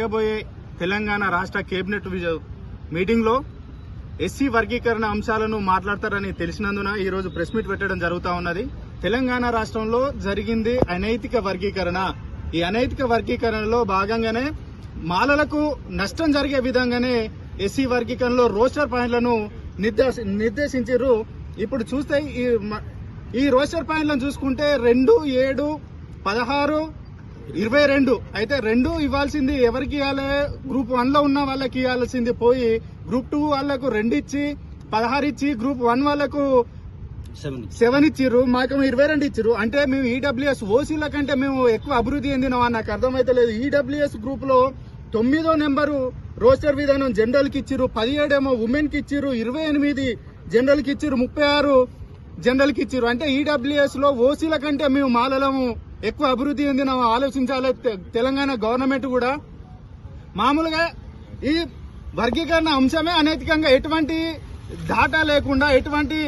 జరగబోయే తెలంగాణ రాష్ట్ర కేబినెట్ మీటింగ్లో ఎస్సీ వర్గీకరణ అంశాలను మాట్లాడతారని తెలిసినందున ఈ రోజు ప్రెస్ మీట్ పెట్టడం జరుగుతూ ఉన్నది. తెలంగాణ రాష్ట్రంలో జరిగింది అనైతిక వర్గీకరణ. ఈ అనైతిక వర్గీకరణలో భాగంగానే మాలలకు నష్టం జరిగే విధంగానే ఎస్సీ వర్గీకరణలో రోస్టర్ పాయింట్లను నిర్దేశ నిర్దేశించారు ఇప్పుడు చూస్తే ఈ ఈ రోస్టర్ పాయింట్లను చూసుకుంటే రెండు ఏడు పదహారు ఇరవై రెండు. అయితే రెండు ఇవ్వాల్సింది ఎవరికి ఇవ్వాలి? గ్రూప్ వన్లో ఉన్న వాళ్ళకి ఇవ్వాల్సింది పోయి గ్రూప్ టూ వాళ్ళకు రెండు ఇచ్చి పదహారు ఇచ్చి గ్రూప్ వన్ వాళ్ళకు సెవెన్ ఇచ్చిర్రు. మాకు ఇరవై రెండు ఇచ్చిర్రు. అంటే మేము ఈడబ్ల్యూఎస్ ఓసీల కంటే మేము ఎక్కువ అభివృద్ధి చెందినామా నాకు అర్థమైతలేదు ఈడబ్ల్యూఎస్ గ్రూప్లో తొమ్మిదో నెంబరు రోస్టర్ విధానం జనరల్కి ఇచ్చిర్రు. పదిహేడేమో ఉమెన్కి ఇచ్చిర్రు. ఇరవై ఎనిమిది జనరల్కి ఇచ్చిర్రు. ముప్పై ఆరు జనరల్కి ఇచ్చిర్రు. అంటే ఈడబ్ల్యూఎస్లో ఓసీల కంటే మేము మాలలము ఎక్కువ అభివృద్ధి చెందినామా ఆలోచించాలి. తెలంగాణ గవర్నమెంట్ కూడా మామూలుగా ఈ వర్గీకరణ అంశమే అనైతికంగా ఎటువంటి డాటా లేకుండా ఎటువంటి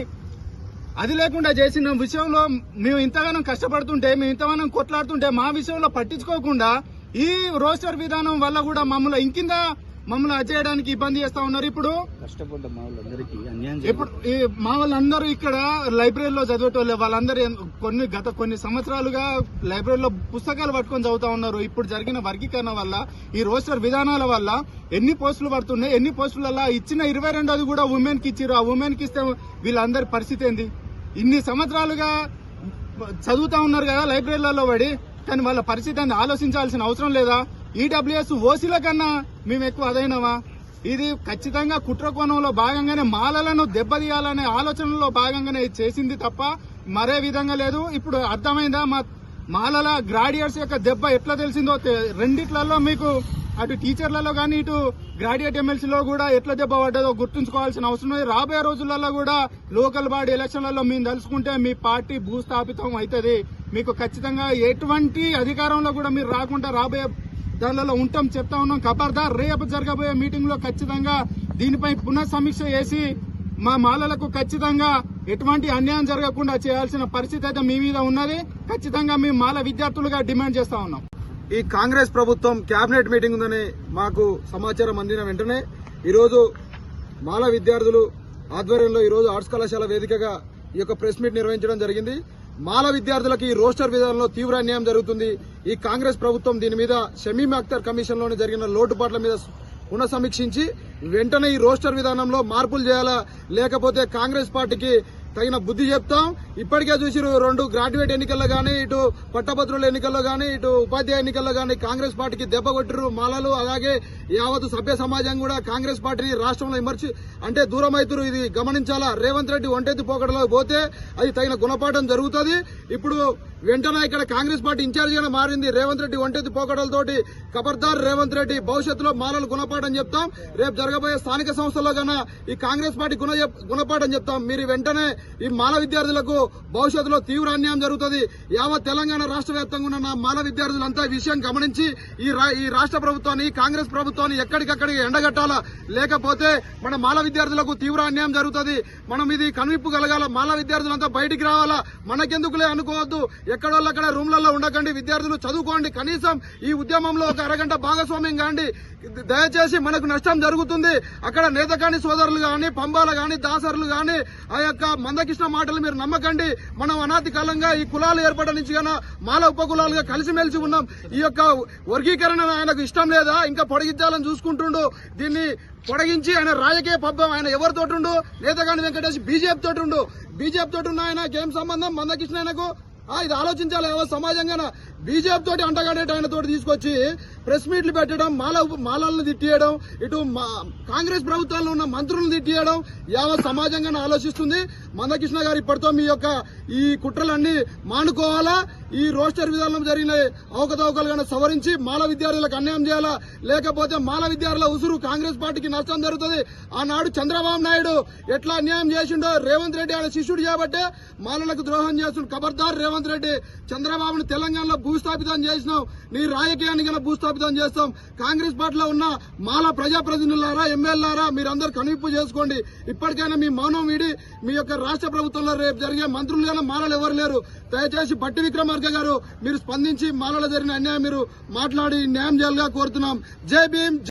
అది లేకుండా చేసిన విషయంలో మేము ఇంతగానం కష్టపడుతుంటే మేము ఇంతగానం కొట్లాడుతుంటే మా విషయంలో పట్టించుకోకుండా ఈ రోస్టర్ విధానం వల్ల కూడా మమ్మల్ని ఇంకింద మమ్మల్ని అచేయడానికి ఇబ్బంది చేస్తా ఉన్నారు ఇప్పుడు. కష్టపడ్డ మా వాళ్ళందరికీ అన్యాయం ఇప్పుడు ఈ మా వాళ్ళందరూ ఇక్కడ లైబ్రరీలో చదివేటోళ్ళే వాళ్ళందరూ కొన్ని గత కొన్ని సంవత్సరాలుగా లైబ్రరీలో పుస్తకాలు పట్టుకొని చదువుతా ఉన్నారు. ఇప్పుడు జరిగిన వర్గీకరణ వల్ల ఈ రోస్టర్ విధానాల వల్ల ఎన్ని పోస్టులు పడుతున్నాయి ఎన్ని పోస్టులలో ఇచ్చిన ఇరవై రెండోది కూడా ఉమెన్కి ఇచ్చారు ఆ ఉమెన్కి ఇస్తే వీళ్ళందరి పరిస్థితి ఏంది? ఇన్ని సంవత్సరాలుగా చదువుతా ఉన్నారు కదా లైబ్రరీలలో పడి కానీ వాళ్ళ పరిస్థితి ఆలోచించాల్సిన అవసరం లేదా? ఈడబ్ల్యూఎస్ ఓసీల కన్నా మేము ఎక్కువ అదైనవా? ఇది ఖచ్చితంగా కుట్ర కోణంలో భాగంగానే మాలలను దెబ్బతీయాలనే ఆలోచనలో భాగంగానే ఇది చేసింది తప్ప మరే విధంగా లేదు. ఇప్పుడు అర్థమైందా? మా మాలల గ్రాడ్యుయేట్స్ యొక్క దెబ్బ ఎట్లా తెలిసిందో రెండిట్లలో మీకు అటు టీచర్లలో కానీ ఇటు గ్రాడ్యుయేట్ ఎమ్మెల్సీలో కూడా ఎట్లా దెబ్బ పడ్డదో గుర్తుంచుకోవాల్సిన అవసరం ఉంది రాబోయే రోజులలో కూడా లోకల్ బాడీ ఎలక్షన్లలో మేము తలుసుకుంటే మీ పార్టీ భూస్థాపితం అవుతుంది. మీకు ఖచ్చితంగా ఎటువంటి అధికారంలో కూడా మీరు రాకుండా రాబోయే దానిలో ఉంటాం చెప్తా ఉన్నాం. ఖబర్దార్ రేపు జరగబోయే మీటింగ్లో ఖచ్చితంగా దీనిపై పునః సమీక్ష చేసి మా మాలలకు ఖచ్చితంగా ఎటువంటి అన్యాయం జరగకుండా చేయాల్సిన పరిస్థితి అయితే మీ మీద ఉన్నది. ఖచ్చితంగా మేము మాల విద్యార్థులుగా డిమాండ్ చేస్తా ఉన్నాం. ఈ కాంగ్రెస్ ప్రభుత్వం కేబినెట్ మీటింగ్ ఉందని మాకు సమాచారం అందిన వెంటనే ఈరోజు మాల విద్యార్థులు ఆధ్వర్యంలో ఈరోజు ఆర్ట్స్ కళాశాల వేదికగా ఈ యొక్క ప్రెస్ మీట్ నిర్వహించడం జరిగింది. మాల విద్యార్థులకు ఈ రోస్టర్ విధానంలో తీవ్ర అన్యాయం జరుగుతుంది. ఈ కాంగ్రెస్ ప్రభుత్వం దీని మీద షమీమ్ అఖ్తర్ కమిషన్ జరిగిన లోటుపాట్ల మీద పునఃసమీక్షించి వెంటనే ఈ రోస్టర్ విధానంలో మార్పులు చేయాలా లేకపోతే కాంగ్రెస్ పార్టీకి తగిన బుద్ధి చెప్తాం. ఇప్పటికే చూసిరు రెండు గ్రాడ్యుయేట్ ఎన్నికల్లో కానీ ఇటు పట్టభద్రుల ఎన్నికల్లో కానీ ఇటు ఉపాధ్యాయ ఎన్నికల్లో కానీ కాంగ్రెస్ పార్టీకి దెబ్బ కొట్టిరు మాలలు. అలాగే యావత్ సభ్య సమాజం కూడా కాంగ్రెస్ పార్టీని రాష్ట్రంలో విమర్శి అంటే దూరం ఇది గమనించాలా? రేవంత్ రెడ్డి ఒంటెత్తి పోకడలో పోతే అది తగిన గుణపాఠం జరుగుతుంది. ఇప్పుడు వెంటనే ఇక్కడ కాంగ్రెస్ పార్టీ ఇన్ఛార్జిగా మారింది. రేవంత్ రెడ్డి ఒంటెత్తి పోకడలతోటి ఖబర్దార్ రేవంత్ రెడ్డి భవిష్యత్తులో మాలలు గుణపాఠం చెప్తాం. రేపు జరగబోయే స్థానిక సంస్థల్లో కన్నా ఈ కాంగ్రెస్ పార్టీ గుణ గుణపాఠం చెప్తాం. మీరు వెంటనే ఈ మాల విద్యార్థులకు భవిష్యత్తులో తీవ్ర అన్యాయం జరుగుతుంది. యావత్ తెలంగాణ రాష్ట్ర వ్యాప్తంగా ఉన్న నా మాల విద్యార్థులంతా విషయం గమనించి ఈ రా- ఈ రాష్ట్ర ప్రభుత్వాన్ని కాంగ్రెస్ ప్రభుత్వాన్ని ఎక్కడికక్కడికి ఎండగట్టాలా? లేకపోతే మన మాల విద్యార్థులకు తీవ్ర అన్యాయం జరుగుతుంది. మనం ఇది కనువిప్పు కలగాల. మాల విద్యార్థులంతా బయటికి రావాలా? మనకెందుకులే అనుకోవద్దు. ఎక్కడోళ్ళు అక్కడ రూమ్లలో ఉండకండి. విద్యార్థులు చదువుకోండి. కనీసం ఈ ఉద్యమంలో ఒక అరగంట భాగస్వామ్యం కాండి. దయచేసి మనకు నష్టం జరుగుతుంది. అక్కడ నేతకాని సోదరులు గాని పంబాలు గాని దాసరులు గాని ఆ యొక్క మందకృష్ణ మాటలు మీరు నమ్మకండి. మనం అనాది కాలంగా ఈ కులాలు ఏర్పడడం నుంచి కన్నా మాల ఉపకులాలుగా కలిసిమెలిసి ఉన్నాం. ఈ యొక్క వర్గీకరణ ఆయనకు ఇష్టం లేదా? ఇంకా పొడిగించాలని చూసుకుంటుండు. దీన్ని పొడిగించి ఆయన రాజకీయ పబ్బం ఆయన ఎవరితోటుండు నేతగాని వెంకటేష్ బీజేపీ తోటుండు. బీజేపీ తోటి ఉన్న ఆయన. ఏం సంబంధం? మందకృష్ణ ఆయనకు? ఆ, ఇది ఆలోచించాలి. ఏవో సమాజంగా బీజేపీ తోటి అంటగానే ఆయన తోటి తీసుకొచ్చి ప్రెస్ మీట్లు పెట్టడం మాల మాలలను తిట్టియడం ఇటు మా- కాంగ్రెస్ ప్రభుత్వంలో ఉన్న మంత్రులను తిట్టియడం యావత్ సమాజంగా ఆలోచిస్తుంది. మందకృష్ణ గారు ఇప్పటితో మీ యొక్క ఈ కుట్రలన్నీ మానుకోవాలా? ఈ రోస్టర్ విధానంలో జరిగిన అవకతవకలుగా సవరించి మాల విద్యార్థులకు అన్యాయం చేయాలా? లేకపోతే మాల విద్యార్థుల ఉసురు కాంగ్రెస్ పార్టీకి నష్టం జరుగుతుంది. ఆనాడు చంద్రబాబు నాయుడు ఎట్లా అన్యాయం చేసిండో రేవంత్ రెడ్డి ఆయన శిష్యుడు కాబట్టే మాలలకు ద్రోహం చేస్తుండు ఖబర్దార్ రేవంత్ రెడ్డి చంద్రబాబును తెలంగాణలో భూస్థాపితం చేసినావు. నీ రాజకీయాన్ని కన్నా భూస్థాపితం చేస్తాం. కాంగ్రెస్ పార్టీలో ఉన్న మాల ప్రజాప్రతినిధులారా ఎమ్మెల్యేలారా మీరందరూ కనువిప్పు చేసుకోండి. ఇప్పటికైనా మీ మౌనం వీడి మీ యొక్క రాష్ట్ర ప్రభుత్వంలో రేపు జరిగే మంత్రులు కానీ మాలలు ఎవరు లేరు. దయచేసి బట్టి విక్రమార్క గారు మీరు స్పందించి మాలలో జరిగిన అన్యాయం మీరు మాట్లాడి న్యాయం చేయాలిగా కోరుతున్నాం. జై భీమ్